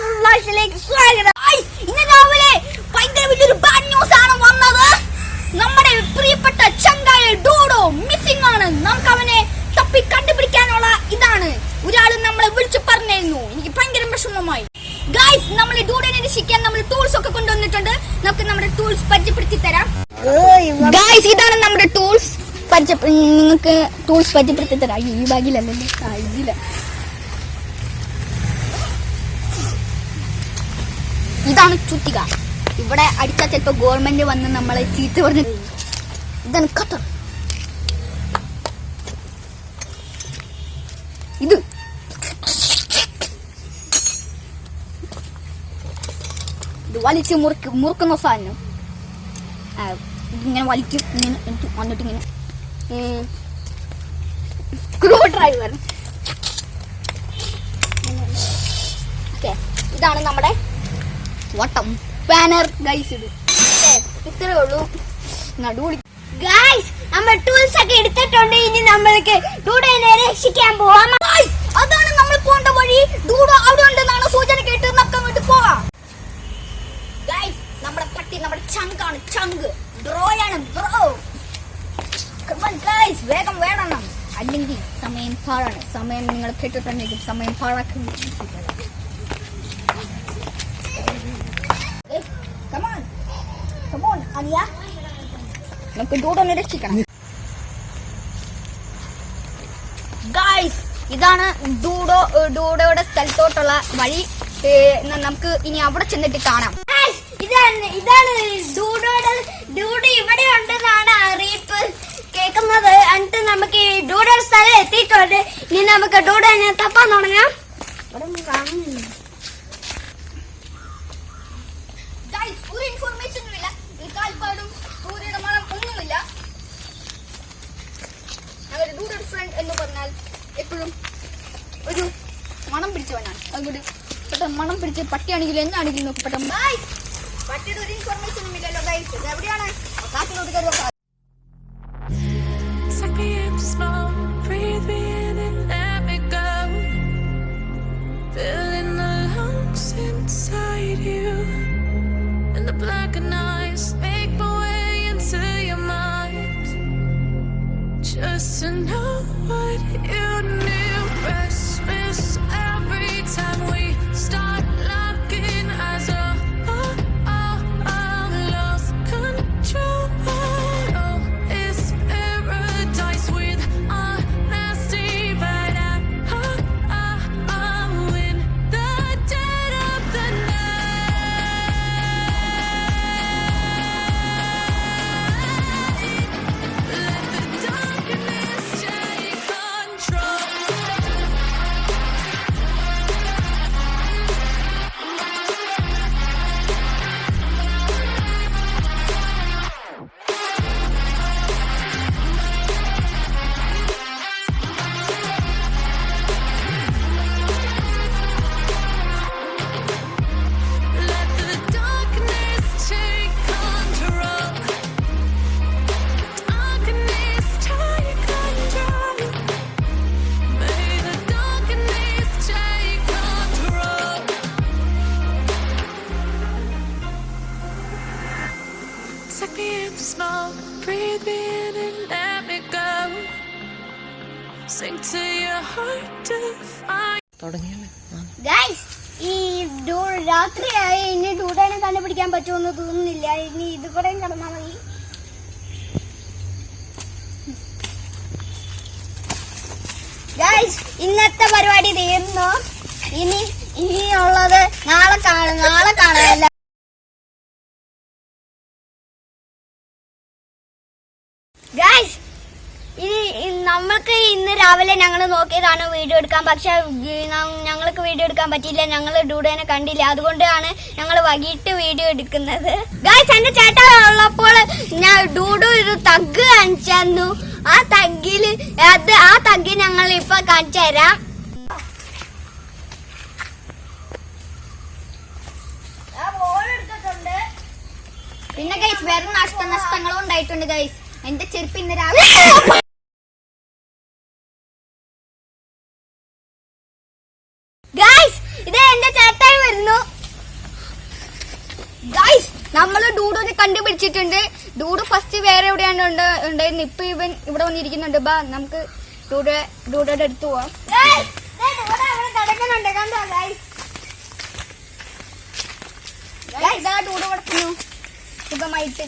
ഫ്ലാഷിലേക്ക് സ്വാഗതം. ഇന്ന് രാവിലെ ഭയങ്കര വലിയൊരു ബാഡ് ന്യൂസ് ആണ് വന്നത്. നമ്മുടെ പ്രിയപ്പെട്ട ചങ്കായ ഡോഡോ മിസ്സിംഗ് ആണ്. നമുക്ക് അവനെ തപ്പി കണ്ടുപിടിക്കാനുള്ള ഇതാണ്. ഒരാൾ നമ്മളെ വിളിച്ചു പറഞ്ഞിരുന്നു. എനിക്ക് ഭയങ്കര വിഷമമായി. ഗൈസ് നമ്മൾ ഡൂഡിനെ രക്ഷിക്കാൻ നമ്മൾ ടൂൾസ് ഒക്കെ കൊണ്ടുവന്നിട്ടുണ്ട്. നമുക്ക് നമ്മുടെ ടൂൾസ് പരിചയപ്പെടുത്തി തരാം. ഗൈസ് ഇതാണ് നമ്മുടെ ടൂൾസ് പരിചയ നിങ്ങൾക്ക് ടൂൾസ് പരിചയപ്പെടുത്തി തരാം. ഈ ബാഗിലല്ലേ ആ ഇതാണ് ചുറ്റിക. ഇവിടെ അടിച്ചാൽ ചിലപ്പോ ഗവൺമെന്റ് വന്ന് നമ്മളെ ചീത്ത പറഞ്ഞു ഇതാണ് ഖത്തർ. ഇത്. ഇത് വലിച്ച് മുറുക്ക് മുറുക്കുന്ന സാധനം. ഇങ്ങനെ വലിക്കും ഇങ്ങനെ എന്നിട്ട് വന്നിട്ട് ഇങ്ങനെ സ്ക്രൂ ഡ്രൈവർ ഓക്കെ ഇതാണ് നമ്മുടെ വട്ടം. ബാനർ ഗൈസ് ഇത്. ഇത്രേ ഉള്ളൂ. നടുപൊളി ഗൈസ് നമ്മൾ ടൂൾസ് ഒക്കെ എടുത്തിട്ടുണ്ട്. ഇനി നമ്മൾക്ക് ഡൂഡേനെ രക്ഷിക്കാൻ പോവാം. അതാണ് നമ്മൾ പോണ്ട വഴി. ഡൂഡോ അവിടെ ഉണ്ടെന്നാണ് സൂചന കേട്ട് നമുക്ക് അങ്ങോട്ട് പോവാം. ഗൈസ് നമ്മുടെ പട്ടി നമ്മുടെ ചങ്കാണ് ചങ്ക് ബ്രോയാണ് ബ്രോ ഗൈസ് വേഗം വേണം. അല്ലെങ്കിൽ സമയം പാഴാണ്. സമയം നിങ്ങൾ കേട്ടിട്ടുണ്ടെങ്കിൽ സമയം പാഴാക്കും. നമുക്ക് ഡൂഡോനെ രക്ഷിക്കണം ഗായ്സ് ഇതാണ് ഡൂഡോ ഡൂഡോയുടെ സ്ഥലത്തോട്ടുള്ള വഴി. നമുക്ക് ഇനി അവിടെ ചെന്നിട്ട് കാണാം. ഇതാണ് ഇതാണ് ഡൂഡോയുടെ ഡൂഡ് ഇവിടെ ഉണ്ടെന്നാണ് അറിയിപ്പ് കേൾക്കുന്നത്. എന്നിട്ട് നമുക്ക് ഡൂഡോയുടെ സ്ഥലം എത്തിയിട്ടുണ്ട്. ഇനി നമുക്ക് ഡൂഡോനെ തപ്പാൻ തുടങ്ങാം. ഇവിടെ കാണുന്നില്ല മണം പിടിച്ച പട്ടിയാണെങ്കിലും എന്നാണെങ്കിലും നോക്കി പെട്ടെന്ന് ഗായ്സ് പട്ടിയുടെ ഒരു ഇൻഫർമേഷനും ഇല്ലല്ലോ ഗൈസ് ഇത് എവിടെയാണ് കാട്ടിലോട്ട് കയറുക and the inside you, and the blackened eyes make my way into your mind. Just to know what you smoke, breathe me in and let me go. Sing to your heart to find. Guys, ഈ ഡൂ രാത്രിയായി ഇനി ഡൂഡനെ കണ്ടുപിടിക്കാൻ പറ്റുമെന്ന് തോന്നുന്നില്ല. ഇനി ഇത് കൂടെ കിടന്നാൽ മതി. ഗൈസ് ഇന്നത്തെ പരിപാടി തീർന്നു? ഇനി ഇനിയുള്ളത് നാളെ കാണും. നാളെ കാണാമല്ല ഗൈസ് ഇനി നമ്മൾക്ക് ഇന്ന് രാവിലെ ഞങ്ങൾ നോക്കിയതാണ് വീഡിയോ എടുക്കാൻ. പക്ഷെ ഞങ്ങൾക്ക് വീഡിയോ എടുക്കാൻ പറ്റിയില്ല. ഞങ്ങൾ ഡൂഡേനെ കണ്ടില്ല. അതുകൊണ്ടാണ് ഞങ്ങൾ വൈകിട്ട് വീഡിയോ എടുക്കുന്നത്. ഗായ്സ് എന്റെ ചേട്ടാ ഉള്ളപ്പോൾ ഞാൻ ഡൂഡു ഒരു തഗ് കാണിച്ചു ആ തഗ്ഗിൽ അത് ആ തഗ് ഞങ്ങൾ ഇപ്പൊ കാണിച്ചു തരാം. പിന്നെ ഗൈസ് വേറെ നഷ്ടനഷ്ടങ്ങളും ഉണ്ടായിട്ടുണ്ട് ഗൈസ് എന്റെ ചെരുപ്പ് ഇന്ന് രാവിലെ ഗൈസ് ഇത് എന്റെ ചേട്ടായി വരുന്നു ഗൈസ് നമ്മൾ ഡൂഡോനെ കണ്ടുപിടിച്ചിട്ടുണ്ട്. ഡൂഡു ഫസ്റ്റ് വേറെ എവിടെയാണ് ഉണ്ട് ഉണ്ടായിരുന്നു ഇപ്പൊ ഇവൻ ഇവിടെ വന്നിരിക്കുന്നുണ്ട്. ബാ നമുക്ക് ഡൂഡോ ഡൂഡോയുടെ അടുത്ത് പോവാം. ഡൂഡോ കിടക്കുന്നു സുഖമായിട്ട്.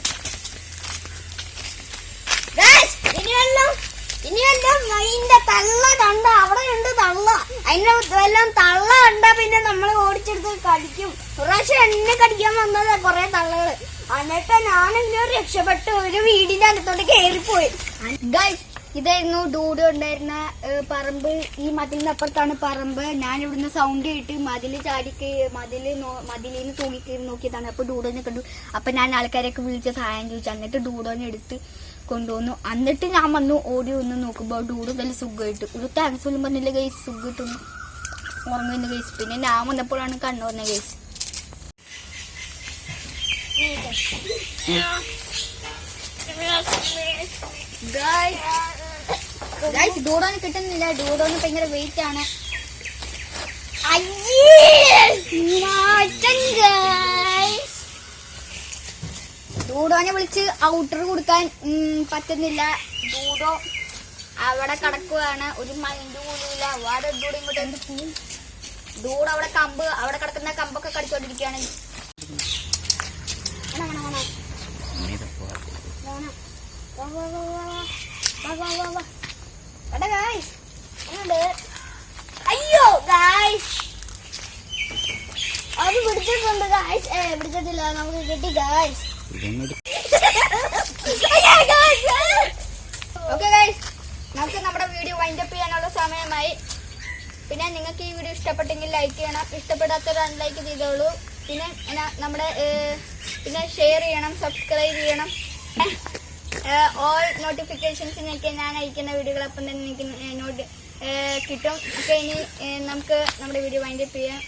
ഇനിയെല്ലാം ഇനിയെല്ലാം അതിന്റെ തള്ള കണ്ട? അവിടെ ഉണ്ട് തള്ള. അതിന്റെ എല്ലാം തള്ള കണ്ട പിന്നെ നമ്മൾ ഓടിച്ചെടുത്ത് കടിക്കും ഒരു പ്രാവശ്യം എന്നെ കടിക്കാൻ വന്നത് കുറെ തള്ളകൾ. എന്നിട്ട് ഞാനെങ്കിലും രക്ഷപ്പെട്ട്. ഒരു വീടിന്റെ അകത്തോട്ട് കയറിപ്പോയി ഗൈസ് ഇതായിരുന്നു ഡൂഡ് ഉണ്ടായിരുന്ന പറമ്പ്. ഈ മതിലിന് അപ്പുറത്താണ് പറമ്പ്. ഞാൻ ഇവിടുന്ന് സൗണ്ട് കേട്ട് മതിൽ ചാടിക്ക് മതിൽ മതിൽ നിന്ന് തൂങ്ങി നോക്കിയതാണ്. അപ്പൊ ഡൂഡോനെ കണ്ടു. അപ്പൊ ഞാൻ ആൾക്കാരെയൊക്കെ വിളിച്ച സഹായം ചോദിച്ചു. എന്നിട്ട് ഡൂഡോനെ എടുത്ത് കൊണ്ടുവന്നു. എന്നിട്ട് ഞാൻ വന്നു ഓടി വന്ന് നോക്കുമ്പോൾ ഡൂഡ് നല്ല സുഖമായിട്ട്. ഒരു താങ്ക്സ് പോലും പറഞ്ഞില്ല ഗൈസ് കിട്ടുന്നു ഉറങ്ങുന്ന ഗൈസ് പിന്നെ ഞാൻ വന്നപ്പോഴാണ് കണ്ണു വന്ന ഗൈസ് ഗൈസ് ഡൂഡോന് കിട്ടുന്നില്ല. ഡൂഡോന് ഭയങ്കര വെയിറ്റ് ആണ്. ഡൂഡോനെ വിളിച്ച് ഔട്ടർ കൊടുക്കാൻ പറ്റുന്നില്ല. ഡൂഡോ അവിടെ കടക്കുവാണ്. ഒരു മൈൻഡ് പോലുമില്ല അവിടെ ഡൂഡോ ഇങ്ങോട്ട് ഡൂഡ് അവിടെ കമ്പ് അവിടെ കിടക്കുന്ന കമ്പൊക്കെ കടിച്ചോണ്ടിരിക്കുകയാണ് വേണം, വേണം, വേണം. വേണം. വാ, വാ, വാ, വാ, അയ്യോ ഗായ്സ് അത് പിടിച്ചിട്ടുണ്ട് ഗായ്സ് ഏ പിടിച്ചിട്ടില്ല നമുക്ക് കിട്ടി ഗായ്സ് ഓക്കെ ഗായ്സ് നമുക്ക് നമ്മുടെ വീഡിയോ വൈൻഡപ്പ് ചെയ്യാനുള്ള സമയമായി പിന്നെ നിങ്ങൾക്ക് ഈ വീഡിയോ ഇഷ്ടപ്പെട്ടെങ്കിൽ ലൈക്ക് ചെയ്യണം ഇഷ്ടപ്പെടാത്തവർ അൺലൈക്ക് ചെയ്തോളൂ. പിന്നെ നമ്മുടെ പിന്നെ ഷെയർ ചെയ്യണം സബ്സ്ക്രൈബ് ചെയ്യണം. ഓൾ നോട്ടിഫിക്കേഷൻസിനൊക്കെ ഞാൻ അയക്കുന്ന വീഡിയോകൾ അപ്പം തന്നെ എനിക്ക് നോട്ട് കിട്ടും. ഒക്കെ ഇനി നമുക്ക് നമ്മുടെ വീഡിയോ വൈൻഡപ്പ് ചെയ്യാം.